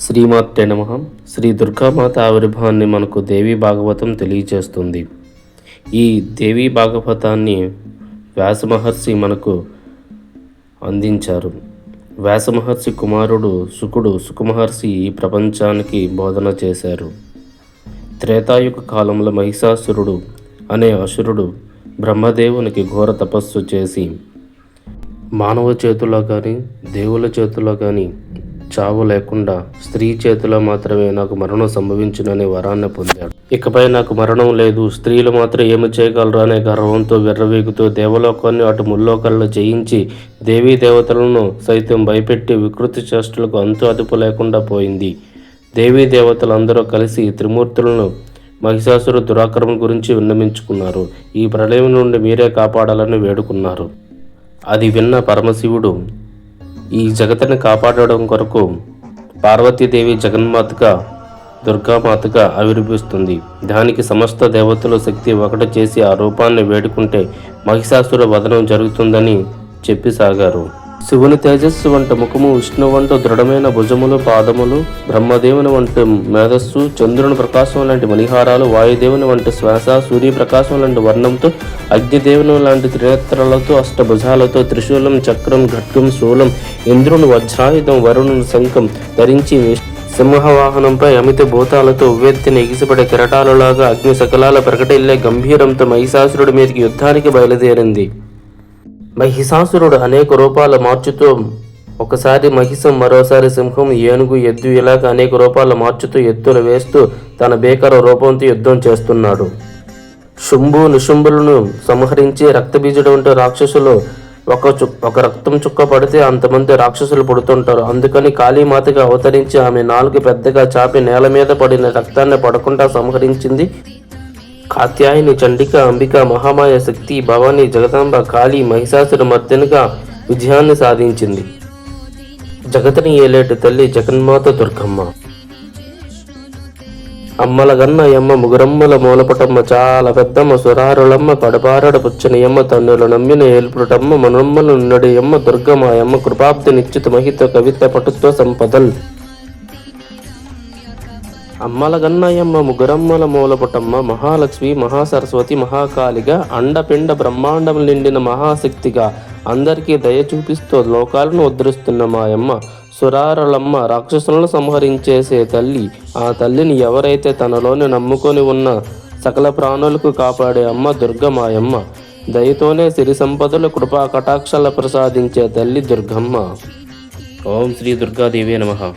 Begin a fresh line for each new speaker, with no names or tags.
శ్రీమాతే నమ. శ్రీ దుర్గామాత ఆవిర్భావాన్ని మనకు దేవీ భాగవతం తెలియజేస్తుంది. ఈ దేవీ భాగవతాన్ని వ్యాసమహర్షి మనకు అందించారు. వ్యాసమహర్షి కుమారుడు సుకుడు సుకుమహర్షి ఈ ప్రపంచానికి బోధన చేశారు. త్రేతాయుగ కాలంలో మహిషాసురుడు అనే అసురుడు బ్రహ్మదేవునికి ఘోర తపస్సు చేసి మానవ చేతిలో కానీ దేవుల చేతిలో కానీ చావు లేకుండా స్త్రీ చేతిలో మాత్రమే నాకు మరణం సంభవించుననే వరాన్ని పొందాడు. ఇకపై నాకు మరణం లేదు. స్త్రీలు మాత్రం ఏమి చేయగలరు అనే గర్వంతో విర్రవీగుతూ దేవలోకాన్ని అటు ముల్లోకాల్లో జయించి దేవీ దేవతలను సైతం భయపెట్టి వికృతి చేష్టలకు అంతు అదుపు లేకుండా పోయింది. దేవీ దేవతలు అందరూ కలిసి త్రిమూర్తులను మహిషాసురు దురాక్రమం గురించి విన్నమించుకున్నారు ఈ ప్రళయం నుండి మీరే కాపాడాలని వేడుకున్నారు. అది విన్న పరమశివుడు ఈ జగత్తుని కాపాడడం కొరకు పార్వతీదేవి జగన్మాతగా దుర్గామాతగా ఆవిర్భవిస్తుంది. దానికి సమస్త దేవతల శక్తి ఒకటి చేసి ఆ రూపాన్ని వేడుకుంటే మహిషాసుర వదనం జరుగుతుందని చెప్పి సాగారు. శివుని తేజస్సు వంట ముఖము విష్ణు వంట దృఢమైన భుజములు పాదములు బ్రహ్మదేవుని వంటి మేధస్సు చంద్రుని ప్రకాశం లాంటి మణిహారాలు వాయుదేవుని వంటి శ్వాస సూర్యప్రకాశం లాంటి వర్ణంతో అగ్నిదేవుని లాంటి త్రినేత్రాలతో అష్టభుజాలతో త్రిశూలం చక్రం ఘట్కం శూలం ఇంద్రుని వజ్రాయుధం వరుణుని శంఖం ధరించి సింహవాహనంపై అమిత భూతాలతో ఉవ్వెత్తిన ఎగిసిపడే కిరటాలలాగా అగ్ని సకలాల ప్రకటిల్లే గంభీరంతో మహిషాసురుడి మీదకి యుద్ధానికి బయలుదేరింది. మహిషాసురుడు అనేక రూపాలు మార్చుతూ ఒకసారి మహిషం మరోసారి సింహం ఏనుగు ఎద్దు ఇలాగ అనేక రూపాలు మార్చుతూ ఎత్తులు వేస్తూ తన భీకర రూపంతో యుద్ధం చేస్తున్నాడు. శుంభు నిశుంభులను సంహరించి రక్తబీజుడు వంటి రాక్షసులు ఒక చు ఒక రక్తం చుక్క పడితే అంతమంది రాక్షసులు పుడుతుంటారు. అందుకని కాళీమాతగా అవతరించి ఆమె నాలుగు పెద్దగా చాపి నేల మీద పడిన రక్తాన్ని పడకుండా సంహరించింది కాత్యాయని చండిక అంబిక మహామాయ శక్తి భవాని జగదాంబ కాళీ మహిషాసుర మర్దెనుగా విజయాన్ని సాధించింది. జగతిని ఏలేటి తల్లి జగన్మాత దుర్గమ్మ. అమ్మల గన్న యమ్మ ముగురమ్మల మూలపటమ్మ చాలా పెద్దమ్మ సురారులమ్మ కడపారడ పుచ్చనియమ్మ యమ్మ తన్నుల నమ్మిన ఏల్పుటమ్మ మనమ్మల నడియమ్మ యమ్మ దుర్గమ్మ యమ్మ కృపాబ్ది నిశ్చిత మహిత కవిత పటుత్వ సంపదల్. అమ్మల గన్నయ్యమ్మ ముగ్గురమ్మల మూలపుటమ్మ మహాలక్ష్మి మహాసరస్వతి మహాకాళిగా అండపిండ బ్రహ్మాండం నిండిన మహాశక్తిగా అందరికీ దయ చూపిస్తూ లోకాలను ఉద్ధరిస్తున్న మాయమ్మ. సురారలమ్మ రాక్షసులను సంహరించేసే తల్లి. ఆ తల్లిని ఎవరైతే తనలోని నమ్ముకొని ఉన్న సకల ప్రాణులకు కాపాడే అమ్మ దుర్గమాయమ్మ దయతోనే సిరి సంపదలు కృపా కటాక్షాల ప్రసాదించే తల్లి దుర్గమ్మ. ఓం శ్రీ దుర్గాదేవి నమ.